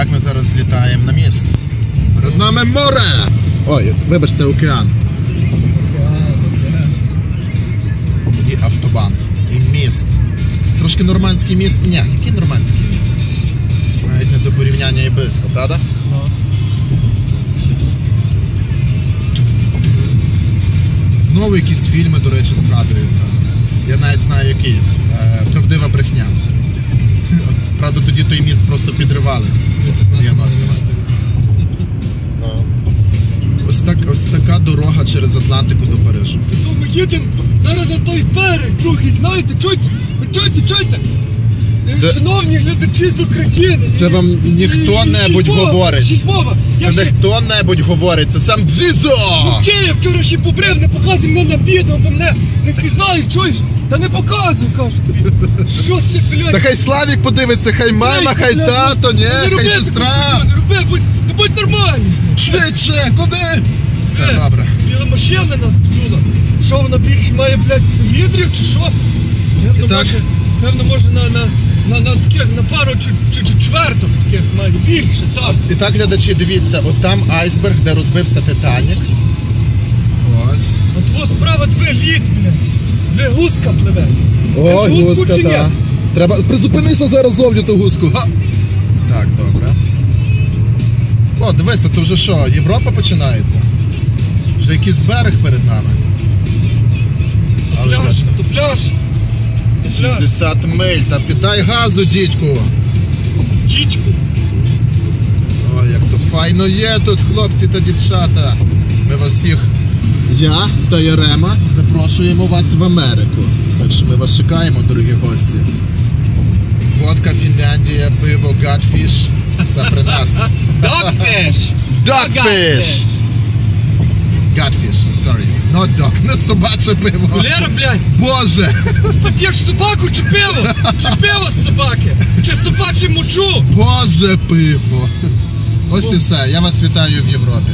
так ми зараз злітаємо на міст. Перед нами море! Ой, вибач, це океан. І автобан. І міст. Трошки нормандський міст. Ні, який нормандський міст? Навіть не до порівняння і близько, правда? Знову якісь фільми, до речі, згадуються. Я навіть знаю той міст просто підривали. в 90-х. Ось, так, ось така дорога через Атлантику до Парижу. То ми їдемо зараз на той берег, другий, знаєте, чуєте? Ви чуєте, чуєте? Е, Це- Шановні глядачі з України. Це вам ніхто і- і небудь говорить. Я Це ще не хто-небудь говорить, це сам Дзідзо! Ще я вчора ще побрив, не показуй мене на відео, бо мене не впізнають, чуєш? Та не показуй, кажу тобі. Що ти, блядь? Та хай Славік подивиться, хай мама, хай блядь, тато, ні, не хай роби сестра. такого, Не роби, будь, та будь нормальний. Швидше, куди? Все Е, добре. Біла машина нас взула. Що вона більше має, блядь, циліндрів чи що? Певно, так? може, певно, може на, на, на, на таких, на пару чи, чи, чи чверток таких має більше, так. І так, глядачі, дивіться, от там айсберг, де розбився Титанік. Ось. От твого справа дві лід, блядь. Дві гуска пливе. О, гуску гуска, чи ні? так. Треба. Призупинися зараз ловлю ту гуску. Га! Так, добре. О, дивися, то вже що, Європа починається? Вже якийсь берег перед нами. Але Пляж, бачите, то пляж. То пляж. 60 миль, та піддай газу, дідьку. Чічку. Ой, як то файно є тут, хлопці та дівчата. Ми вас всіх, я та Ярема, запрошуємо вас в Америку. Так ми вас чекаємо, дорогі гості. Водка Фінляндія, пиво Гатфіш. Все при нас. Dogfish. Dogfish! Gutfish, sorry. Not dog, не собаче пиво. Валера, блядь, Боже! ти п'єш собаку чи пиво? Чи пиво з собаки? Чи собачу мочу? Боже пиво! Ось і все. Я вас вітаю в Європі.